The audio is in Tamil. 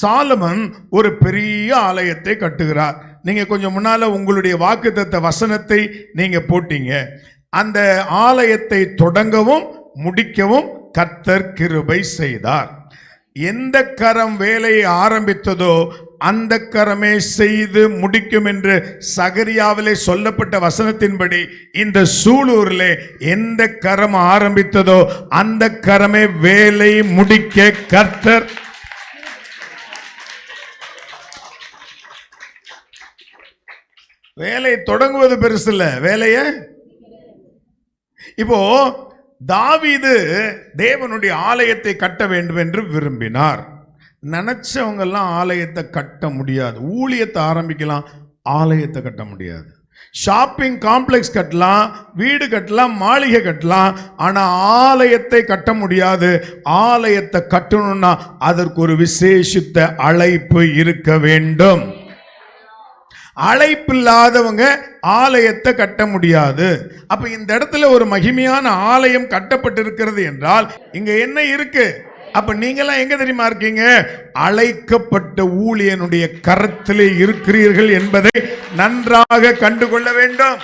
சாலமன் ஒரு பெரிய ஆலயத்தை கட்டுகிறார். நீங்க கொஞ்சம் முன்னால உங்களுடைய வாக்குத்தத்த வசனத்தை நீங்க போட்டீங்க. அந்த ஆலயத்தை தொடங்கவும் முடிக்கவும் கர்த்தர் கிருபை செய்தார். எந்த கரம் வேலையை ஆரம்பித்ததோ அந்த கரமே செய்து முடிக்கும் என்று சகரியாவிலே சொல்லப்பட்ட வசனத்தின்படி இந்த சூலூரில் எந்த கரம் ஆரம்பித்ததோ அந்த கரமே வேலை முடிக்க கர்த்தர் வேலை தொடங்குவது பெருசு இல்லை. வேலைய? இப்போ தாவிது தேவனுடைய ஆலயத்தை கட்ட வேண்டும் என்று விரும்பினார். நினைச்சவங்க எல்லாம் ஆலயத்தை கட்ட முடியாது. ஊழியத்தை ஆரம்பிக்கலாம் ஆலயத்தை கட்ட முடியாது. ஷாப்பிங் காம்ப்ளெக்ஸ் கட்டலாம் வீடு கட்டலாம் மாளிகை கட்டலாம் ஆனால் ஆலயத்தை கட்ட முடியாது. ஆலயத்தை கட்டணும்னா அதற்கு ஒரு விசேஷித்த அழைப்பு இருக்க வேண்டும். அழைப்பில்லாதவங்க ஆலயத்தை கட்ட முடியாது. அப்ப இந்த இடத்துல ஒரு மகிமையான ஆலயம் கட்டப்பட்டிருக்கிறது என்றால் இங்க என்ன இருக்கு? அப்ப நீங்கெல்லாம் எங்க தெரியுமா இருக்கீங்க? அழைக்கப்பட்ட ஊழியனுடைய கரத்திலே இருக்கிறீர்கள் என்பதை நன்றாக கண்டுகொள்ள வேண்டும்.